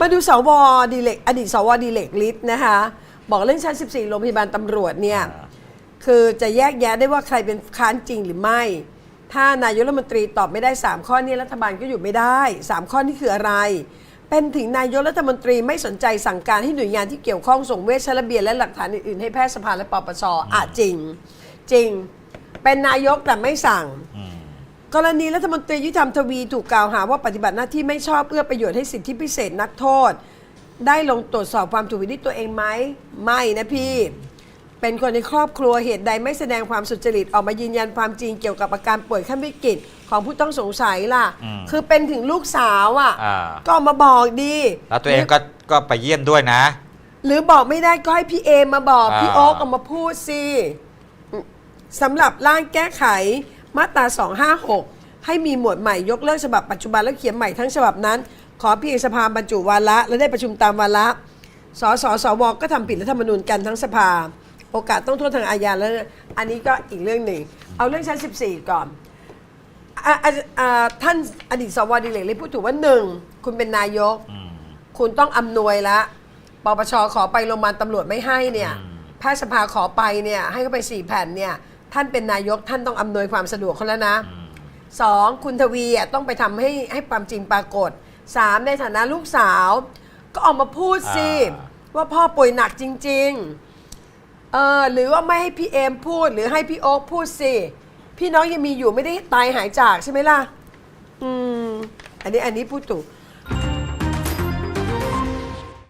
มาดูสวดีเล็กอดีตสวดีเล็กลิศนะคะ บอกเรื่องชั้น 14 โรงพยาบาลตำรวจเนี่ย คือจะแยกแยะได้ว่าใครเป็นค้านจริงหรือไม่ ถ้านายกรัฐมนตรีตอบไม่ได้ 3 ข้อนี้รัฐบาลก็อยู่ไม่ได้ 3 ข้อนี้คืออะไร เป็นถึงนายกรัฐมนตรีไม่สนใจสั่งการให้หน่วยงานที่เกี่ยวข้องส่งเวชระเบียนและหลักฐานอื่นๆให้แพทยสภาและปปชอะจริง จริง เป็นนายกแต่ไม่สั่ง กรณีรัฐมนตรียุติธรรมทวีถูกกล่าวหาว่าปฏิบัติหน้าที่ไม่ชอบเอื้อประโยชน์ให้สิทธิพิเศษนักโทษ ได้ลงตรวจสอบความถูกผิดด้วยตัวเองไหมไม่นะพี่ เป็นคนในครอบครัวเหตุใดไม่แสดงความสุจริตออกมายืนยันความจริงเกี่ยวกับอาการป่วยขั้นวิกฤตของผู้ต้องสงสัยล่ะ อืมคือเป็นถึงลูกสาวอะ อ่า ก็เอามาบอกดีแล้วตัวเองก็ก็ไปเยี่ยมด้วยนะ หรือบอกไม่ได้ก็ให้พี่เอมาบอก อ่า พี่โอ๊กออกมาพูดสิสำหรับร่างแก้ไข มาตรา 256 ให้มีหมวดใหม่ยกเลิกฉบับปัจจุบันแล้วเขียนใหม่ทั้งฉบับนั้น ขอเพียงสภาบรรจุวาระและได้ประชุมตามวาระสสสวก็ทำผิดรัฐธรรมนูญกันทั้งสภา โอกาสต้องโทษทางอาญาแล้ว อันนี้ก็อีกเรื่องหนึ่ง เอาเรื่องชั้น 14 ก่อนอะอะอะท่านอดีตสวดีเหล็กเลยพูดถึงว่าหนึ่งคุณเป็นนายก คุณต้องอำนวยละปปชขอไปโรงพยาบาลตำรวจไม่ให้เนี่ยอืมแพทยสภาขอไปเนี่ยให้เขาไปสี่แผ่นเนี่ย ท่านเป็นนายกท่านต้องอำนวยความสะดวกเขาแล้วนะสองคุณทวีอะต้องไปทำให้ให้ความจริงปรากฏสามในฐานะลูกสาว ก็ออกมาพูดสิ อ่า ว่าพ่อป่วยหนักจริง ๆ เออหรือว่าไม่ให้พี่เอมพูดหรือให้พี่โอ๊คพูดสิ พี่น้องยังมีอยู่ไม่ได้ตายหายจากใช่ไหมล่ะ อืม อันนี้อันนี้พูดถูก